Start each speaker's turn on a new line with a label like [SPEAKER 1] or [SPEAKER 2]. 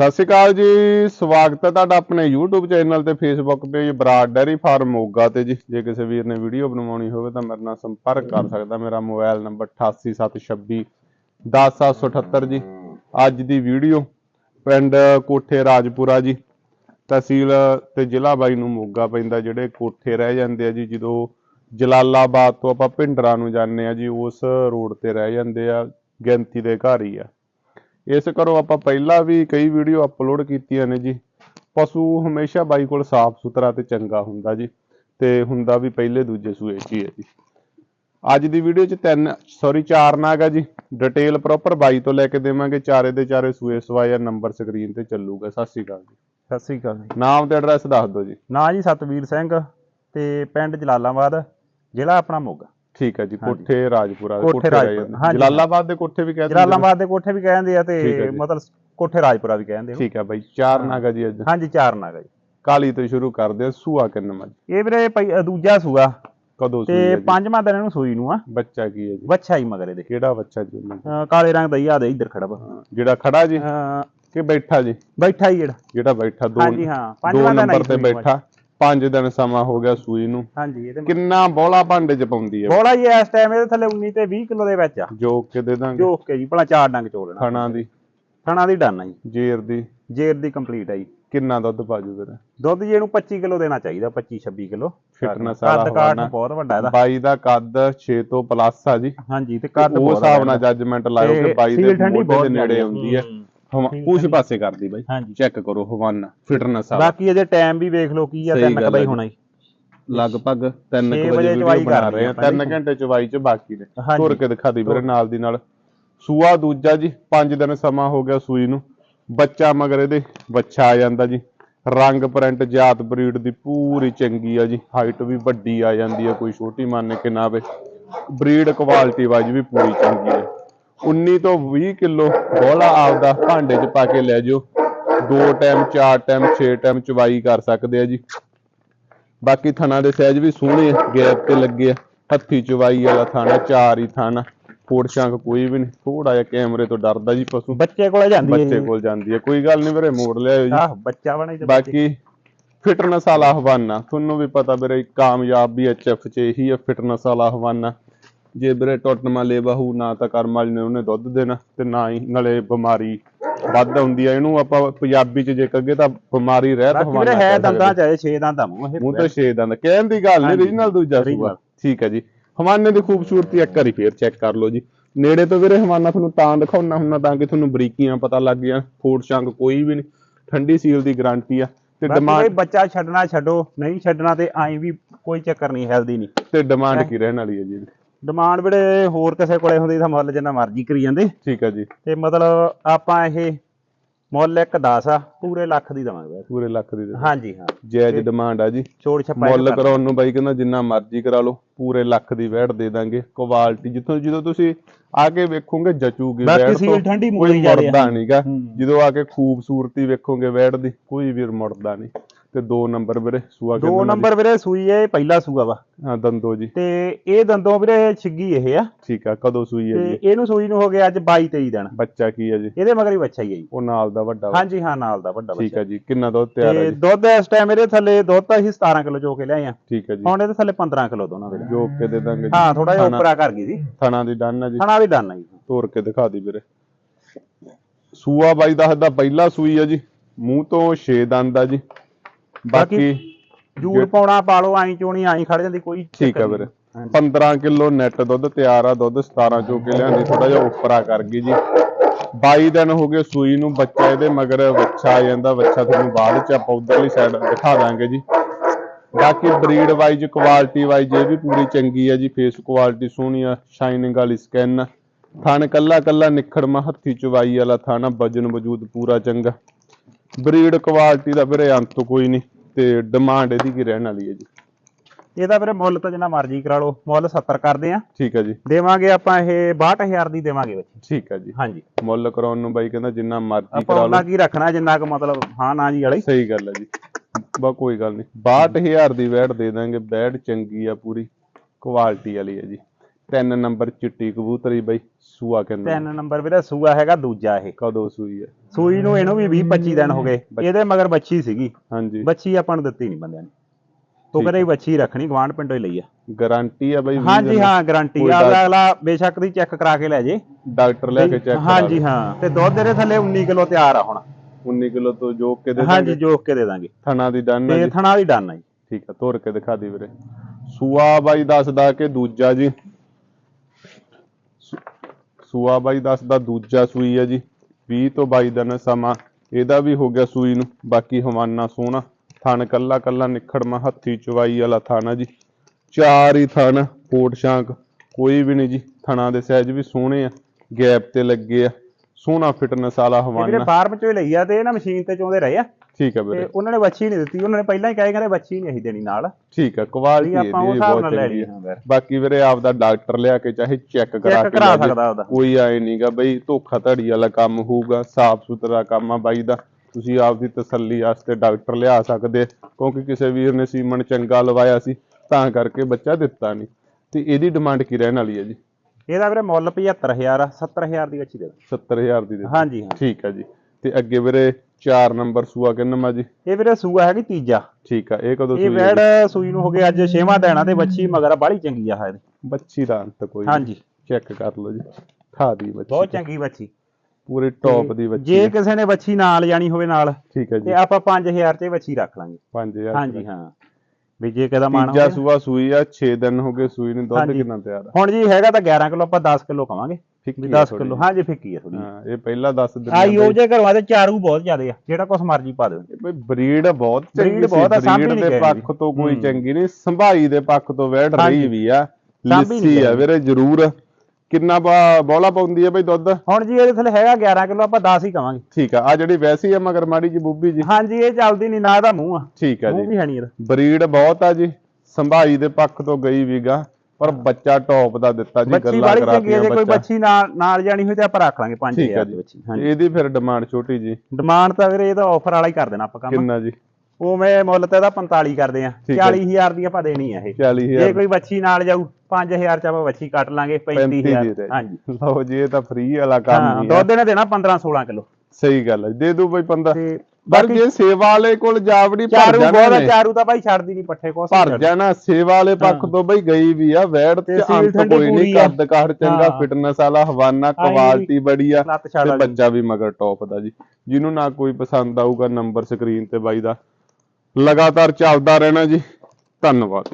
[SPEAKER 1] ਸਤਿ ਸ਼੍ਰੀ ਅਕਾਲ ਜੀ, ਸਵਾਗਤ ਹੈ ਤੁਹਾਡਾ ਆਪਣੇ YouTube ਚੈਨਲ ਤੇ Facebook page Brar dairy farm, Moga ਤੇ ਜੀ। ਜੇ ਕਿਸੇ ਵੀਰ ਨੇ ਵੀਡੀਓ ਬਣਵਾਉਣੀ ਹੋਵੇ ਤਾਂ ਮੇਰੇ ਨਾਲ ਸੰਪਰਕ ਕਰ ਸਕਦਾ। ਮੇਰਾ ਮੋਬਾਈਲ ਨੰਬਰ 8876 10778 ਜੀ। ਅੱਜ ਦੀ ਵੀਡੀਓ ਪਿੰਡ ਕੋਠੇ ਰਾਜਪੁਰਾ ਜੀ। ਤਹਿਸੀਲ ਤੇ ਜ਼ਿਲ੍ਹਾ ਬਾਈ ਨੂੰ ਮੋਗਾ ਪੈਂਦਾ, ਜਿਹੜੇ ਕੋਠੇ ਰਹਿ ਜਾਂਦੇ ਆ ਜੀ, ਜਦੋਂ ਜਲਾਲਾਬਾਦ ਤੋਂ ਆਪਾਂ ਭਿੰਡਰਾਂ ਨੂੰ ਜਾਂਦੇ ਆ ਜੀ, ਉਸ ਰੋਡ ਤੇ ਰਹਿ ਜਾਂਦੇ ਆ, ਗਿਣਤੀ ਦੇ ਘਰ ਹੀ ਆ। ਇਸ ਕਰੋ ਆਪਾਂ ਪਹਿਲਾਂ ਵੀ ਕਈ ਵੀਡੀਓ ਅਪਲੋਡ ਕੀਤੀਆਂ ਨੇ ਜੀ। ਪਸ਼ੂ ਹਮੇਸ਼ਾ ਬਾਈ ਕੋਲ ਸਾਫ਼ ਸੁਥਰਾ ਤੇ ਚੰਗਾ ਹੁੰਦਾ ਜੀ ਤੇ ਹੁੰਦਾ ਵੀ ਪਹਿਲੇ ਦੂਜੇ ਸੂਏ 'ਚ ਹੀ ਹੈ ਜੀ। ਅੱਜ ਦੀ ਵੀਡੀਓ 'ਚ ਤਿੰਨ ਸੌਰੀ ਚਾਰ ਨਾਗ ਆ ਜੀ। ਡਿਟੇਲ ਪ੍ਰੋਪਰ ਬਾਈ ਤੋਂ ਲੈ ਕੇ ਦੇਵਾਂਗੇ ਚਾਰੇ ਦੇ ਚਾਰੇ ਸੂਏ ਸਵਾਇਆ ਨੰਬਰ ਸਕਰੀਨ ਤੇ ਚੱਲੂਗਾ। ਸਤਿ ਸ਼੍ਰੀ ਅਕਾਲ ਜੀ।
[SPEAKER 2] ਸਤਿ ਸ੍ਰੀ ਅਕਾਲ ਜੀ।
[SPEAKER 1] ਨਾਮ ਤੇ ਐਡਰੈਸ ਦੱਸ ਦਿਓ ਜੀ।
[SPEAKER 2] ਨਾਂ ਜੀ ਸਤਵੀਰ ਸਿੰਘ ਤੇ ਪਿੰਡ ਜਲਾਲਾਬਾਦ ਜ਼ਿਲ੍ਹਾ ਆਪਣਾ ਮੋਗਾ।
[SPEAKER 1] ਠੀਕ ਹੈ ਜੀ। ਕੋਠੇ ਰਾਜਪੁਰਾ ਦੇ
[SPEAKER 2] ਕੋਠੇ ਰਾਜਪੁਰਾ।
[SPEAKER 1] ਜਲਾਲਾਬਾਦ ਦੇ ਕੋਠੇ ਵੀ ਕਹਿੰਦੇ
[SPEAKER 2] ਜਲਾਲਾਬਾਦ ਦੇ ਕੋਠੇ ਵੀ ਕਹਿੰਦੇ ਆ
[SPEAKER 1] ਹੈ
[SPEAKER 2] ਤੇ। ਮਤਲਬ ਕੋਠੇ ਰਾਜਪੁਰਾ ਵੀ ਕਹਿੰਦੇ
[SPEAKER 1] ਠੀਕ ਹੈ ਬਾਈ ਚਾਰ ਨਾਗ ਜੀ ਅੱਜ।
[SPEAKER 2] ਹਾਂਜੀ ਚਾਰ ਨਾਗਾ ਜੀ।
[SPEAKER 1] ਕਾਲੀ ਤੋਂ ਸ਼ੁਰੂ ਕਰਦੇ ਆ ਸੂਆ ਕਿੰਨ ਮੱਝ?
[SPEAKER 2] ਇਹ ਵੀਰੇ ਅ, ਦੂਜਾ ਸੂਆ।
[SPEAKER 1] ਕਦੋਂ ਸੂਈ
[SPEAKER 2] ਤੇ
[SPEAKER 1] ਹੈ
[SPEAKER 2] ਪੰਜਵਾਂ ਦਿਨ ਇਹਨੂੰ ਸੂਈ ਨੂੰ ਆ।
[SPEAKER 1] ਬੱਚਾ ਕੀ ਹੈ ਜੀ?
[SPEAKER 2] ਵੱਛਾ ਹੀ ਮਗਰੇ ਦੇ
[SPEAKER 1] ਕਿਹੜਾ ਬੱਚਾ ਜੀ
[SPEAKER 2] ਕਾਲੇ ਰੰਗ ਦਾ ਹੀ ਆ ਦੇ ਇੱਧਰ ਖੜਾ ਵਾ।
[SPEAKER 1] ਜਿਹੜਾ ਖੜਾ ਜੀ?
[SPEAKER 2] ਅ,
[SPEAKER 1] ਕਿ ਬੈਠਾ ਜੀ?
[SPEAKER 2] ਬੈਠਾ ਹੀ ਜਿਹੜਾ।
[SPEAKER 1] ਜਿਹੜਾ ਬੈਠਾ ਦੋ
[SPEAKER 2] ਹਾਂਜੀ ਹਾਂ ਪੰਜਵਾਂ ਦਿਨ
[SPEAKER 1] ਨੰਬਰ ਤੇ ਬੈਠਾ। ਪੰਜ ਦਿਨ ਸਮਾਂ ਹੋ ਗਿਆ ਸੂਈ ਨੂੰ।
[SPEAKER 2] ਹਾਂਜੀ ਇਹਦੇ
[SPEAKER 1] ਕਿੰਨਾ ਬੋਲਾ ਭਾਂਡੇ ਚ ਪਾਉਂਦੀ ਹੈ
[SPEAKER 2] ਬੋਲਾ ਜੀ ਇਸ ਟਾਈਮ ਇਹਦੇ ਥੱਲੇ 19 ਤੇ 20 ਕਿਲੋ ਦੇ ਵਿੱਚ ਆ।
[SPEAKER 1] ਜੋ ਕਿ ਦੇ ਦਾਂਗੇ।
[SPEAKER 2] ਜੋ ਕੇ ਜੀ ਭਲਾ ਚਾਰ ਡੰਗ ਚੋਲਣਾ
[SPEAKER 1] ਖਾਣਾ ਦੀ।
[SPEAKER 2] ਥਣਾ ਦੀ ਡਾਨਾ ਜੀ।
[SPEAKER 1] ਜੇਰ ਦੀ।
[SPEAKER 2] ਜੇਰ ਦੀ ਕੰਪਲੀਟ ਆ ਜੀ।
[SPEAKER 1] ਕਿੰਨਾ ਦੁੱਧ ਪਾਜੂ ਵੀਰ
[SPEAKER 2] ਦੁੱਧ ਜੀ ਇਹਨੂੰ 25 ਕਿਲੋ ਦੇਣਾ ਚਾਹੀਦਾ 25 26 ਕਿਲੋ।
[SPEAKER 1] Fitness ਵਾਲਾ
[SPEAKER 2] ਕੱਦ ਕਾਠ। ਬਹੁਤ ਵੱਡਾ ਇਹਦਾ।
[SPEAKER 1] ਬਾਈ ਦਾ ਕੱਦ 6 ਤੋਂ ਪਲੱਸ ਆ ਜੀ।
[SPEAKER 2] ਹਾਂਜੀ ਤੇ ਕੱਦ
[SPEAKER 1] ਉਹ ਹਿਸਾਬ ਨਾਲ। ਜੱਜਮੈਂਟ ਲਾਇਓ ਕਿ ਬਾਈ ਦੇ ਮੋਢੇ ਦੇ ਨੇੜੇ ਆਉਂਦੀ ਹੈ।
[SPEAKER 2] ਹੂੰ।
[SPEAKER 1] ਕੁਝ ਪਾਸੇ ਕਰਦੀ ਬਾਈ। ਚੈੱਕ ਕਰੋ ਹਵਾਨਾ ਫਿਟਨੈਸ ਵਾਲਾ।
[SPEAKER 2] ਬਾਕੀ ਅਜੇ ਟਾਈਮ ਵੀ ਵੇਖ ਲਓ ਕੀ ਆ
[SPEAKER 1] ਸਹੀ
[SPEAKER 2] ਤਿੰਨ
[SPEAKER 1] ਗੱਲ
[SPEAKER 2] ਕੁ
[SPEAKER 1] ਆ
[SPEAKER 2] ਵਜੇ
[SPEAKER 1] ਜੀ।
[SPEAKER 2] ਹੋਣਾ ਜੀ।
[SPEAKER 1] ਲਗਭਗ 3
[SPEAKER 2] ਛੇ
[SPEAKER 1] ਵਜੇ ਵੀਡੀਓ ਬਣਾ ਰਹੇ ਆ।
[SPEAKER 2] ਆਪਾਂ
[SPEAKER 1] 3
[SPEAKER 2] ਜੀ।
[SPEAKER 1] ਘੰਟੇ ਚਵਾਈ ਚ ਬਾਕੀ ਨੇ। ਤੁਰ ਕੇ ਦਿਖਾ ਦੀ ਵੀਰੇ ਨਾਲ ਦੀ ਨਾਲ। ਸੂਆ ਦੂਜਾ ਜੀ 5 ਦਿਨ ਸਮਾਂ ਹੋ ਗਿਆ ਸੂਈ ਨੂੰ। ਬੱਚਾ ਮਗਰ ਇਹਦੇ ਬੱਚਾ ਆ ਜਾਂਦਾ ਜੀ। ਰੰਗ ਪ੍ਰਿੰਟ ਜਾਤ ਬਰੀਡ ਦੀ ਪੂਰੀ ਚੰਗੀ ਆ ਜੀ। ਹਾਈਟ ਵੀ ਵੱਡੀ ਆ ਜਾਂਦੀ ਆ ਕੋਈ ਛੋਟੀ ਮੰਨ ਕੇ ਨਾ ਵੇ ਬਰੀਡ ਕੁਆਲਿਟੀ ਵਾਜ ਵੀ ਪੂਰੀ ਚੰਗੀ ਹੈ 19 ਤੋਂ 20 ਕਿਲੋ ਬੋਲਾ ਆਪਦਾ ਭਾਂਡੇ 'ਚ ਪਾ ਕੇ ਲੈ ਜਾਓ। ਦੋ ਟਾਈਮ ਚਾਰ ਟਾਈਮ ਛੇ ਟਾਈਮ ਚਵਾਈ ਕਰ ਸਕਦੇ ਆ ਜੀ। ਬਾਕੀ ਥਣਾ ਦੇ ਸਾਈਜ਼ ਵੀ ਸੋਹਣੇ ਆ ਗੈਪ ਤੇ ਲੱਗੇ ਆ। ਹੱਥੀ ਚਵਾਈ ਵਾਲਾ ਥਾਣਾ ਚਾਰ ਹੀ ਥਾਣਾ ਫੋੜ ਸ਼ੰਕ ਕੋਈ ਵੀ ਨਹੀਂ। ਥੋੜਾ ਜਿਹਾ ਕੈਮਰੇ ਤੋਂ ਡਰਦਾ ਜੀ ਪਸ਼ੂ।
[SPEAKER 2] ਬੱਚੇ ਕੋਲੇ ਜਾਂਦੀ ਹੈ
[SPEAKER 1] ਬੱਚੇ ਕੋਲ ਜਾਂਦੀ ਹੈ। ਕੋਈ ਗੱਲ ਨਹੀਂ ਵੀਰੇ ਮੋੜ ਲਿਆਓ ਜੀ।
[SPEAKER 2] ਆਹ ਬੱਚਾ ਬਣੇ ਤੇ
[SPEAKER 1] ਬਾਕੀ ਫਿਟਨੈਸ ਵਾਲਾ ਹਵਾਨਾ। ਤੁਹਾਨੂੰ ਵੀ ਪਤਾ ਵੀਰੇ ਕਾਮਯਾਬ ਵੀ ਐਚਐਫ ਚ ਇਹੀ ਹੈ ਫਿਟਨੈਸ ਵਾਲਾ ਹਵਾਨਾ। ਜੇ ਵੀਰੇ ਟੁੱਟ ਮਲੇ ਬਹੂ ਨਾ ਤਾਂ ਕਰਮ ਵਾਲੀ ਨੇ ਉਹਨੇ ਦੁੱਧ ਦੇਣਾ ਤੇ ਨਾ ਹੀ ਨਲੇ ਬਿਮਾਰੀ ਵੱਧ ਹੁੰਦੀ ਹੈ ਇਹਨੂੰ ਆਪਾਂ ਪੰਜਾਬੀ ਚ ਜੇ ਕਹਗੇ ਤਾਂ ਬਿਮਾਰੀ ਰਹਿਤ
[SPEAKER 2] ਬਾਕੀ
[SPEAKER 1] ਹਵਾਨਾ
[SPEAKER 2] ਵੀਰੇ ਹੈ ਦੰਦਾਂ। ਚ ਆਏ 6 ਦੰਦਾਂ ਮੂੰਹ
[SPEAKER 1] ਮੂੰਹ ਤੇ ਛੇ ਦੰਦ ਕਹਿਣ ਦੀ ਗੱਲ ਨਹੀਂ। ਰੀਜਨਲ ਦੂਜਾ ਸੂਆ। ਠੀਕ ਹੈ ਜੀ ਹਵਾਨੇ ਦੀ ਖੂਬਸੂਰਤੀ ਇੱਕ ਵਾਰੀ ਫੇਰ ਚੈੱਕ ਕਰ ਲਓ ਜੀ ਨੇੜੇ ਤੋਂ ਵੀਰੇ ਹਵਾਨਾ ਤੁਹਾਨੂੰ ਤਾਂ ਦਿਖਾਉਣਾ ਹੁੰਦਾ ਤਾਂ ਕਿ ਤੁਹਾਨੂੰ ਬਰੀਕੀਆਂ ਪਤਾ ਲੱਗ ਜਾਣ ਫੋੜ ਸ਼ੰਕ ਕੋਈ ਵੀ ਨਹੀਂ ਠੰਡੀ ਸੀਲ ਦੀ ਗਾਰੰਟੀ ਆ ਤੇ
[SPEAKER 2] ਬਾਕੀ
[SPEAKER 1] ਡਿਮਾਂਡ
[SPEAKER 2] ਕੋਈ ਬੱਚਾ ਛੱਡਣਾ ਛੱਡੋ ਨਹੀਂ ਛੱਡਣਾ ਤੇ ਐਂ ਵੀ ਕੋਈ ਚੱਕਰ ਨਹੀਂ ਹੈਲਦੀ ਨਹੀਂ
[SPEAKER 1] ਤੇ ਡਿਮਾਂਡ ਕੀ ਰਹਿਣ ਵਾਲੀ ਹੈ ਜੀ
[SPEAKER 2] ਡਿਮਾਂਡ ਵੀਰੇ ਹੋਰ ਕਿਸੇ ਕੋਲੇ ਹੁੰਦੀ ਤਾਂ ਮੁੱਲ ਜਿੰਨਾ ਮਰਜ਼ੀ ਕਰੀ ਜਾਂਦੇ।
[SPEAKER 1] ਠੀਕ ਹੈ ਜੀ।
[SPEAKER 2] ਤੇ ਮਤਲਬ ਆਪਾਂ ਇਹ ਮੁੱਲ ਇੱਕ 10 ਆ ਪੂਰੇ ਲੱਖ ਦੀ ਦਵਾਂਗੇ।
[SPEAKER 1] ਪੂਰੇ ਲੱਖ ਦੀ ਦੇ ਦਿਓ।
[SPEAKER 2] ਹਾਂਜੀ ਹਾਂ।
[SPEAKER 1] ਜਾਇਜ਼ ਡਿਮਾਂਡ ਆ ਜੀ।
[SPEAKER 2] ਛੋੜ ਛਪਾਈ
[SPEAKER 1] ਮੁੱਲ ਕਰਾਉਣ ਨੂੰ ਬਾਈ ਕਹਿੰਦਾ ਜਿੰਨਾ ਮਰਜ਼ੀ ਕਰਾ ਲਓ ਪੂਰੇ ਲੱਖ ਦੀ ਵੈਟ ਦੇ ਦਾਂਗੇ। ਕੁਆਲਿਟੀ ਜਿੱਥੋਂ ਜਦੋਂ ਤੁਸੀਂ ਆ ਕੇ ਵੇਖੋਗੇ ਜਚੂਗੀ
[SPEAKER 2] ਬਾਕੀ
[SPEAKER 1] ਵੈਟ
[SPEAKER 2] ਸੀਲ ਠੰਡੀ
[SPEAKER 1] ਕੋਈ
[SPEAKER 2] ਮੂਲੀ ਜਾ ਰਹੀ।
[SPEAKER 1] ਮੁੜਦਾ ਨਹੀਂਗਾ
[SPEAKER 2] ਹੂੰ।
[SPEAKER 1] ਜਦੋਂ ਆ ਕੇ ਖੂਬਸੂਰਤੀ ਵੇਖੋਗੇ ਵੈਟ ਦੀ ਕੋਈ ਵੀਰ ਮੁੜਦਾ ਨਹੀਂ। ਤੇ ਦੋ ਨੰਬਰ ਵੀਰੇ ਸੂਆ
[SPEAKER 2] ਦੋ
[SPEAKER 1] ਕਿੰਨਾ
[SPEAKER 2] ਨੰਬਰ ਵੀਰੇ ਸੂਈ ਇਹ ਪਹਿਲਾ ਸੂਆ ਵਾ।
[SPEAKER 1] ਹਾਂ ਦੰਦੋ ਜੀ।
[SPEAKER 2] ਤੇ ਇਹ ਦੰਦੋਂ ਵੀਰੇ ਛਿੱਗੀ ਇਹ ਆ।
[SPEAKER 1] ਠੀਕ ਆ ਕਦੋਂ ਸੂਈ ਹੈ
[SPEAKER 2] ਤੇ
[SPEAKER 1] ਜੀ?
[SPEAKER 2] ਇਹਨੂੰ ਸੂਈ ਨੂੰ ਹੋ ਗਿਆ ਅੱਜ 22 23 ਦਿਨ।
[SPEAKER 1] ਬੱਚਾ ਕੀ ਹੈ ਜੀ?
[SPEAKER 2] ਇਹਦੇ ਮਗਰ ਹੀ ਬੱਚਾ ਹੀ ਹੈ ਜੀ।
[SPEAKER 1] ਉਹ ਨਾਲ ਦਾ ਵੱਡਾ ਵਾ।
[SPEAKER 2] ਹਾਂਜੀ ਹਾਂ ਨਾਲ ਦਾ ਵੱਡਾ
[SPEAKER 1] ਠੀਕ
[SPEAKER 2] ਬੱਚਾ।
[SPEAKER 1] ਹੈ ਜੀ ਕਿੰਨਾ ਦੁੱਧ ਤਿਆਰ ਹੈ
[SPEAKER 2] ਤੇ
[SPEAKER 1] ਜੀ?
[SPEAKER 2] ਦੁੱਧ ਇਸ ਟਾਈਮ ਇਹਦੇ ਥੱਲੇ ਦੁੱਧ ਤਾਂ ਅਸੀਂ 17 ਕਿਲੋ ਚੋ ਕੇ ਲਿਆਏ ਆ।
[SPEAKER 1] ਠੀਕ ਹੈ ਜੀ।
[SPEAKER 2] ਹੁਣ ਇਹਦੇ ਥੱਲੇ 15 ਕਿਲੋ ਦੋਨਾਂ ਦੇ।
[SPEAKER 1] ਜੋ ਕੇ ਦੇ ਦਾਂਗੇ ਜੀ।
[SPEAKER 2] ਹਾਂ ਥੋੜਾ ਜਿਹਾ
[SPEAKER 1] ਖਾਣਾ-
[SPEAKER 2] ਉੱਪਰਾ ਕਰ ਗਈ ਸੀ
[SPEAKER 1] ਥਣਾ ਦੀ ਡਨ ਹੈ ਜੀ।
[SPEAKER 2] ਖਾਣਾ ਵੀ ਡਨ ਆ ਜੀ।
[SPEAKER 1] ਤੋੜ ਕੇ ਦਿਖਾ ਦੀ ਵੀਰੇ। ਸੂਆ ਬਾਈ ਦੱਸਦਾ ਪਹਿਲਾ ਸੂਈ ਆ ਜੀ। ਮੂੰਹ ਤੋਂ 6 ਦੰਦ ਆ ਜੀ। ਬਾਕੀ
[SPEAKER 2] ਜੂੜ ਪਾਉਣਾ ਪਾ ਲਓ ਐਂ ਚੋਣੀ ਐਂ ਖੜ ਜਾਂਦੀ ਕੋਈ
[SPEAKER 1] ਠੀਕ
[SPEAKER 2] ਚੱਕਰ
[SPEAKER 1] ਵੀਰੇ।
[SPEAKER 2] ਹਾਂਜੀ।
[SPEAKER 1] 15 ਕਿਲੋ ਨੈਟ ਦੁੱਧ ਤਿਆਰ ਆ ਦੁੱਧ 17 ਚੋ ਕੇ ਲਿਆਂਦੀ ਥੋੜਾ ਜਿਹਾ ਉੱਪਰਾ ਕਰ ਗਈ ਜੀ। 22 ਦਿਨ ਹੋ ਗਏ ਸੂਈ ਨੂੰ ਬੱਚਾ ਇਹਦੇ ਮਗਰ ਵੱਛਾ ਆ ਜਾਂਦਾ ਵੱਛਾ ਤੁਹਾਨੂੰ ਬਾਅਦ ਚ ਆਪਾਂ ਉਧਰਲੀ ਸਾਈਡ ਦਿਖਾ ਦਾਂਗੇ ਜੀ। ਬਾਕੀ ਬਰੀਡ ਵਾਈਜ਼ ਕੁਆਲਿਟੀ ਵਾਈਜ਼ ਇਹ ਵੀ ਪੂਰੀ ਚੰਗੀ ਆ ਜੀ ਫੇਸ ਕੁਆਲਿਟੀ ਸੋਹਣੀ ਆ ਸ਼ਾਈਨਿੰਗ ਵਾਲੀ ਸਕਿਨ ਥਣ ਕੱਲਾ ਕੱਲਾ ਨਿਖੜਮਾ ਹੱਥੀ ਚਵਾਈ ਵਾਲਾ ਥਾਣਾ ਵਜਨ ਵਜੂਦ ਪੂਰਾ ਚੰਗਾ। ਬਰੀਡ ਕੁਆਲਿਟੀ ਦਾ ਵੀਰੇ ਅੰਤ ਕੋਈ ਨਹੀਂ। ਤੇ ਡਿਮਾਂਡ ਇਹਦੀ ਕੀ ਰਹਿਣ ਵਾਲੀ ਹੈ ਜੀ?
[SPEAKER 2] ਇਹਦਾ ਵੀਰੇ ਮੁੱਲ ਤਾਂ ਜਿੰਨਾ ਮਰਜ਼ੀ ਕਰਾ ਲਓ ਮੁੱਲ 70 ਕਰਦੇ ਆ।
[SPEAKER 1] ਠੀਕ ਹੈ ਜੀ।
[SPEAKER 2] ਦੇਵਾਂਗੇ ਆਪਾਂ ਇਹ 62000 ਦੀ ਦੇਵਾਂਗੇ ਵਿੱਚ।
[SPEAKER 1] ਠੀਕ ਹੈ ਜੀ।
[SPEAKER 2] ਹਾਂਜੀ।
[SPEAKER 1] ਮੁੱਲ ਕਰਾਉਣ ਨੂੰ ਬਾਈ ਕਹਿੰਦਾ ਜਿੰਨਾ ਮਰਜ਼ੀ
[SPEAKER 2] ਆਪਾਂ
[SPEAKER 1] ਕਰਾ
[SPEAKER 2] ਉਹਨਾਂ
[SPEAKER 1] ਲਓ।
[SPEAKER 2] ਕੀ ਰੱਖਣਾ ਜਿੰਨਾ ਕੁ ਮਤਲਬ ਹਾਂ ਨਾ ਜੀ ਵਾਲੀ।
[SPEAKER 1] ਸਹੀ ਗੱਲ ਹੈ ਜੀ। ਬਾ ਕੋਈ ਗੱਲ ਨਹੀਂ। 62000 ਦੀ ਵੈਟ ਦੇ ਦਾਂਗੇ। ਵੈਟ ਚੰਗੀ ਆ ਪੂਰੀ। ਕੁਆਲਿਟੀ ਵਾਲੀ ਹੈ ਜੀ। ਤਿੰਨ ਨੰਬਰ ਚਿੱਟੀ ਕਬੂਤਰੀ ਬਈ ਸੂਆ ਕਿੰਨਾ?
[SPEAKER 2] ਤਿੰਨ ਨੰਬਰ ਵੀਰੇ ਸੂਆ ਹੈਗਾ ਦੂਜਾ ਇਹ।
[SPEAKER 1] ਕਦੋਂ ਸੂਈ ਹੈ
[SPEAKER 2] ਸੂਈ ਨੂੰ ਇਹਨੂੰ ਵੀ 20 25 ਦਿਨ ਹੋ ਗਏ। ਇਹਦੇ ਮਗਰ ਬੱਚੀ ਸੀਗੀ।
[SPEAKER 1] ਹਾਂਜੀ।
[SPEAKER 2] ਬੱਚੀ ਆਪਾਂ ਨੂੰ ਦਿੱਤੀ ਨਹੀਂ ਬੰਦਿਆਂ ਨੇ।
[SPEAKER 1] ਠੀਕ
[SPEAKER 2] ਕਹਿੰਦੇ ਬੱਚੀ ਰੱਖਣੀ ਗਵਾਂਢ ਪਿੰਡੋਂ ਹੀ ਲਈ ਆ।
[SPEAKER 1] ਗਾਰੰਟੀ ਆ ਬਈ
[SPEAKER 2] ਹਾਂਜੀ? ਹਾਂ ਗਾਰੰਟੀ। ਆ ਅਗਲਾ ਬੇਸ਼ੱਕ ਦੀ ਚੈੱਕ ਕਰਾ ਕੇ ਲੈ ਜੇ।
[SPEAKER 1] ਡਾਕਟਰ ਲੈ ਕੇ ਚੈੱਕ
[SPEAKER 2] ਹਾਂਜੀ ਹਾਂ। ਤੇ ਦੁੱਧ ਇਹਦੇ ਥੱਲੇ 19 ਕਿਲੋ ਤਿਆਰ ਆ ਹੁਣ।
[SPEAKER 1] 19 ਕਿਲੋ ਤੋਂ ਜੋ ਕੇ ਦੇ
[SPEAKER 2] ਹਾਂਜੀ ਜੋਕ ਕੇ ਦੇ ਦਾਂਗੇ।
[SPEAKER 1] ਥਣਾ ਦੀ ਡਨ ਹੈ
[SPEAKER 2] ਤੇ
[SPEAKER 1] ਜੀ।
[SPEAKER 2] ਥਣਾ ਦੀ ਡਨ ਆ ਜੀ।
[SPEAKER 1] ਠੀਕ ਆ ਤੋਰ ਕੇ ਦਿਖਾ ਦੀ ਵੀਰੇ। ਸੂਆ ਬਾਈ ਦੱਸਦਾ ਕਿ ਦੂਜਾ ਜੀ। ਸੂਆ ਬਾਈ ਦੱਸਦਾ ਦੂਜਾ ਸੂਈ ਹੈ ਜੀ 20 ਤੋਂ 22 ਦਿਨ ਸਮਾਂ ਇਹਦਾ ਵੀ ਹੋ ਗਿਆ ਸੂਈ ਨੂੰ ਬਾਕੀ ਹਵਾਨਾ ਸੋਹਣਾ ਥਣ ਕੱਲਾ ਕੱਲਾ ਨਿਖੜਮਾ ਹੱਥੀ ਚਵਾਈ ਵਾਲਾ ਥਾਣਾ ਜੀ। ਚਾਰ ਹੀ ਥਣ ਕੋਟ ਸ਼ਾਂਕ ਕੋਈ ਵੀ ਨਹੀਂ ਜੀ ਥਣਾ ਦੇ ਸਾਈਜ਼ ਵੀ ਸੋਹਣੇ ਆ ਗੈਪ ਤੇ ਲੱਗੇ ਆ ਸੋਹਣਾ ਫਿਟਨੈਸ ਵਾਲਾ
[SPEAKER 2] ਇਹ ਵੀਰੇ
[SPEAKER 1] ਹਵਾਨਾ।
[SPEAKER 2] ਫਾਰਮ ਚੋਂ ਹੀ ਲਈ ਆ ਤੇ ਇਹ ਨਾ ਮਸ਼ੀਨ ਤੇ ਚੋਂਦੇ ਰਹੇ ਆ।
[SPEAKER 1] ਠੀਕ
[SPEAKER 2] ਤੇ
[SPEAKER 1] ਵੀਰੇ।
[SPEAKER 2] ਉਹਨਾਂ ਨੇ ਬੱਚੀ ਨਹੀਂ ਦਿੱਤੀ ਉਹਨਾਂ ਨੇ ਪਹਿਲਾਂ ਹੀ ਕਹੇ ਕਹਿੰਦੇ ਬੱਚੀ ਨਹੀਂ ਅਸੀਂ ਦੇਣੀ ਨਾਲ।
[SPEAKER 1] ਠੀਕ
[SPEAKER 2] ਵੀ
[SPEAKER 1] ਕੁਆਲਿਟੀ
[SPEAKER 2] ਆਪਾਂ ਉਹ ਹਿਸਾਬ ਨਾਲ ਲੈ
[SPEAKER 1] ਚੰਗੀ
[SPEAKER 2] ਲਈ
[SPEAKER 1] ਆ।
[SPEAKER 2] ਹਾਂ ਵੀਰੇ
[SPEAKER 1] ਬਾਕੀ ਵੀਰੇ ਆਪਦਾ ਡਾਕਟਰ ਲਿਆ ਕੇ ਚਾਹੇ ਚੈੱਕ ਕਰਾ ਕੇ
[SPEAKER 2] ਕਰਾ। ਸਕਦਾ ਉਹਦਾ।
[SPEAKER 1] ਕੋਈ ਆਏ ਨਹੀਂਗਾ ਬਈ ਧੋਖਾ ਧੜੀ ਵਾਲਾ ਕੰਮ ਹੋਊਗਾ ਸਾਫ਼ ਸੁਥਰਾ ਕੰਮ ਆ ਬਾਈ ਦਾ। ਤੁਸੀਂ ਆਪਦੀ ਤਸੱਲੀ ਵਾਸਤੇ ਡਾਕਟਰ ਲਿਆ ਸਕਦੇ ਕਿਉਂਕਿ ਕਿਸੇ ਵੀਰ ਨੇ ਸੀਮਨ ਚੰਗਾ ਲਵਾਇਆ ਸੀ ਤਾਂ ਕਰਕੇ ਬੱਚਾ ਦਿੱਤਾ ਨਹੀਂ ਤੇ ਇਹਦੀ ਡਿਮਾਂਡ ਕੀ ਰਹਿਣ ਵਾਲੀ ਹੈ ਜੀ?
[SPEAKER 2] ਇਹਦਾ ਵੀਰੇ ਮੁੱਲ 75000 ਆ 70000 ਦੀ ਬੱਚੀ ਦੇ ਦਿਓ।
[SPEAKER 1] 70000 ਦੀ ਦੇ।
[SPEAKER 2] ਹਾਂਜੀ ਹਾਂ
[SPEAKER 1] ਠੀਕ ਆ ਜੀ। ਤੇ ਅੱਗੇ ਵੀਰੇ 4 ਨੰਬਰ ਸੂਆ ਕਿੰਨਾ ਜੀ?
[SPEAKER 2] ਇਹ ਵੀਰੇ ਸੂਆ ਹੈਗੀ ਤੀਜਾ।
[SPEAKER 1] ਠੀਕ ਆ ਇਹ ਕਦੋਂ
[SPEAKER 2] ਇਹ ਵੈੜ ਸੂਈ ਨੂੰ ਹੋ ਗਿਆ ਅੱਜ ਛੇਵਾਂ ਦੇਣਾ ਤੇ ਬੱਚੀ ਮਗਰ ਬਾਹਲੀ ਚੰਗੀ ਆ ਇਹਦੀ?
[SPEAKER 1] ਬੱਚੀ ਦਾ ਅੰਤ ਕੋਈ
[SPEAKER 2] ਹਾਂਜੀ।
[SPEAKER 1] ਚੈੱਕ ਕਰ ਲਓ ਜੀ। ਠਾ ਦੀ ਬੱਚੀ
[SPEAKER 2] ਬਹੁਤ ਚੰਗੀ ਬੱਚੀ
[SPEAKER 1] ਪੂਰੇ ਟੌਪ ਦੀ ਬੱਚੀ
[SPEAKER 2] ਜੇ। ਕਿਸੇ ਨੇ ਬੱਚੀ ਨਾਲ ਜਾਣੀ ਹੋਵੇ ਨਾਲ
[SPEAKER 1] ਠੀਕ ਹੈ ਜੀ।
[SPEAKER 2] ਤੇ ਆਪਾਂ 5000 ਚ ਇਹ ਬੱਚੀ ਰੱਖ ਲਾਂਗੇ।
[SPEAKER 1] 5000
[SPEAKER 2] ਹਾਂਜੀ ਹਾਂ। ਵੀ ਜੇ ਕਿਦਾ ਮਨ
[SPEAKER 1] ਤੀਜਾ ਸੂਆ ਸੂਈ ਆ 6 ਦਿਨ ਹੋ ਗਏ ਸੂਈ ਨੂੰ ਦੁੱਧ। ਕਿੰਨਾ ਤਿਆਰ ਆ
[SPEAKER 2] ਹੁਣ ਜੀ ਹੈਗਾ ਤਾਂ 11 ਕਿਲੋ ਆਪਾਂ 10 ਕਿਲੋ ਕਵਾਂਗੇ
[SPEAKER 1] ਫਿੱਕੀ
[SPEAKER 2] ਵੀ
[SPEAKER 1] ਆ
[SPEAKER 2] 10
[SPEAKER 1] ਥੋੜ੍ਹੀ
[SPEAKER 2] ਕਿਲੋ ਹਾਂਜੀ ਫਿੱਕੀ ਆ ਥੋੜੀ
[SPEAKER 1] ਹਾਂ ਇਹ ਪਹਿਲਾਂ ਦੱਸ ਦਿੰਦੇ
[SPEAKER 2] ਆਈ ਉਹ ਜੇ ਘਰੋਂ ਆ ਤੇ ਚਾਰੂ ਬਹੁਤ ਜ਼ਿਆਦੇ ਆ ਜਿਹੜਾ ਕੁਛ ਮਰਜ਼ੀ ਪਾ ਦਿਓ
[SPEAKER 1] ਬਈ ਬਰੀਡ ਬਹੁਤ ਚੰਗੀ
[SPEAKER 2] Breed ਬਹੁਤ ਆ,
[SPEAKER 1] ਸੀ
[SPEAKER 2] ਸਾਂਭੀ
[SPEAKER 1] ਬਰੀਡ ਦੇ ਪੱਖ ਤੋਂ ਕੋਈ
[SPEAKER 2] ਹੂੰ।
[SPEAKER 1] ਚੰਗੀ ਨਹੀਂ ਸੰਭਾਈ ਦੇ ਪੱਖ ਤੋਂ ਵੈੜ ਰਹੀ। ਵੀ ਆ ਲਿੱਸੀ ਆ। ਵੀਰੇ ਜ਼ਰੂਰ ਕਿੰਨਾ ਬਾ- ਬੋਲਾ ਪਾਉਂਦੀ ਆ ਬਈ ਦੁੱਧ?
[SPEAKER 2] ਹੁਣ ਜੀ ਇਹਦੇ ਥੱਲੇ ਹੈਗਾ 11 ਕਿਲੋ ਆਪਾਂ 10 ਹੀ ਕਵਾਂਗੇ।
[SPEAKER 1] ਠੀਕ ਆ ਆ ਜਿਹੜੀ ਵੈਸੀ ਆ ਮਗਰ ਮਾੜੀ ਜੀ ਬੂਬੀ ਜੀ।
[SPEAKER 2] ਹਾਂਜੀ ਇਹ ਚੱਲਦੀ ਨਹੀਂ ਨਾ ਇਹਦਾ ਮੂੰਹ ਆ।
[SPEAKER 1] ਠੀਕ ਆ
[SPEAKER 2] ਮੂੰਹ
[SPEAKER 1] ਜੀ।
[SPEAKER 2] ਵੀ ਹੈ ਨਹੀਂ ਇਹਦਾ।
[SPEAKER 1] ਬਰੀਡ ਬਹੁਤ ਆ ਜੀ ਸੰਭਾਈ ਦੇ ਪੱਖ ਤੋਂ ਗਈ ਵੀਗਾ ਪਰ ਬੱਚਾ ਟੌਪ ਦਾ ਦਿੱਤਾ ਜੀ
[SPEAKER 2] ਬੱਚੀ
[SPEAKER 1] ਗੱਲਾਂ
[SPEAKER 2] ਵਾਲੀ ਚੰਗੀ ਹੈ ਜੇ ਕੋਈ
[SPEAKER 1] ਬੱਚਾ।
[SPEAKER 2] ਬੱਚੀ ਨਾਲ ਨਾਲ ਜਾਣੀ ਹੋਈ ਤੇ ਆਪਾਂ ਰੱਖ ਲਾਂਗੇ 5000
[SPEAKER 1] ਠੀਕ ਆ
[SPEAKER 2] ਦੀ
[SPEAKER 1] ਜੀ।
[SPEAKER 2] ਬੱਚੀ ਹਾਂਜੀ।
[SPEAKER 1] ਇਹਦੀ ਫਿਰ ਡਿਮਾਂਡ ਛੋਟੀ ਜੀ।
[SPEAKER 2] ਡਿਮਾਂਡ ਤਾਂ ਵੀਰੇ ਇਹਦਾ ਆਫਰ ਵਾਲਾ ਹੀ ਕਰ ਦੇਣਾ ਆਪਾਂ ਕੰਮ।
[SPEAKER 1] ਕਿੰਨਾ ਜੀ?
[SPEAKER 2] ਮੈਂ ਮੁੱਲ ਤਾਂ ਇਹਦਾ 45 ਕਰਦੇ ਆ।
[SPEAKER 1] ਠੀਕ ਹੈ।
[SPEAKER 2] 40000 ਦੀ ਆਪਾਂ ਦੇਣੀ ਆ ਇਹ।
[SPEAKER 1] 40000
[SPEAKER 2] ਜੇ ਕੋਈ ਬੱਚੀ ਨਾਲ ਜਾਊ 5000 ਚ ਆਪਾਂ ਬੱਚੀ ਕੱਟ ਲਾਂਗੇ
[SPEAKER 1] 35 ਦੀ
[SPEAKER 2] 35000
[SPEAKER 1] ਦੇ
[SPEAKER 2] ਹਾਂਜੀ।
[SPEAKER 1] ਲਓ ਜੀ ਇਹ ਤਾਂ ਫ੍ਰੀ ਵਾਲਾ ਕੰਮ
[SPEAKER 2] ਹਾਂ
[SPEAKER 1] ਆ।
[SPEAKER 2] ਦੁੱਧ ਦੇਣਾ 15 16 ਕਿਲੋ।
[SPEAKER 1] ਸਹੀ ਗੱਲ ਹੈ ਦੇ ਦੂ ਬਈ 15
[SPEAKER 2] ਤੇ
[SPEAKER 1] ਪਰ ਜੇ ਸੇਵਾ ਵਾਲੇ ਕੋਲ ਜਾਵੜੀ ਭਰ
[SPEAKER 2] ਚਾਰੂ
[SPEAKER 1] ਜਾਣਾ
[SPEAKER 2] ਬਹੁਤ ਚਾਰੂ ਤਾਂ ਭਾਈ ਛੱਡਦੀ ਨਹੀਂ ਪੱਠੇ ਕੋਸ
[SPEAKER 1] ਭਰ ਜਾਣਾ ਸੇਵਾ ਵਾਲੇ ਪੱਖ ਤੋਂ ਬਈ ਗਈ ਵੀ ਆ ਵੈੜ
[SPEAKER 2] ਤੇ
[SPEAKER 1] ਅੰਤ ਕੋਈ ਨਹੀਂ। ਕੱਦ ਕਾਠ ਚੰਗਾ
[SPEAKER 2] ਹਾਂ।
[SPEAKER 1] ਫਿਟਨੈਸ ਵਾਲਾ ਹਵਾਨਾ ਕੁਆਲਿਟੀ ਬੜੀ ਆ ਤੇ। ਬੱਚਾ ਵੀ ਮਗਰ ਟੌਪ ਦਾ ਜੀ। ਜਿਹਨੂੰ ਨਾ ਕੋਈ ਪਸੰਦ ਆਊਗਾ ਨੰਬਰ ਸਕਰੀਨ ਤੇ ਬਾਈ ਦਾ ਲਗਾਤਾਰ ਚੱਲਦਾ ਰਹਿਣਾ ਜੀ। ਧੰਨਵਾਦ।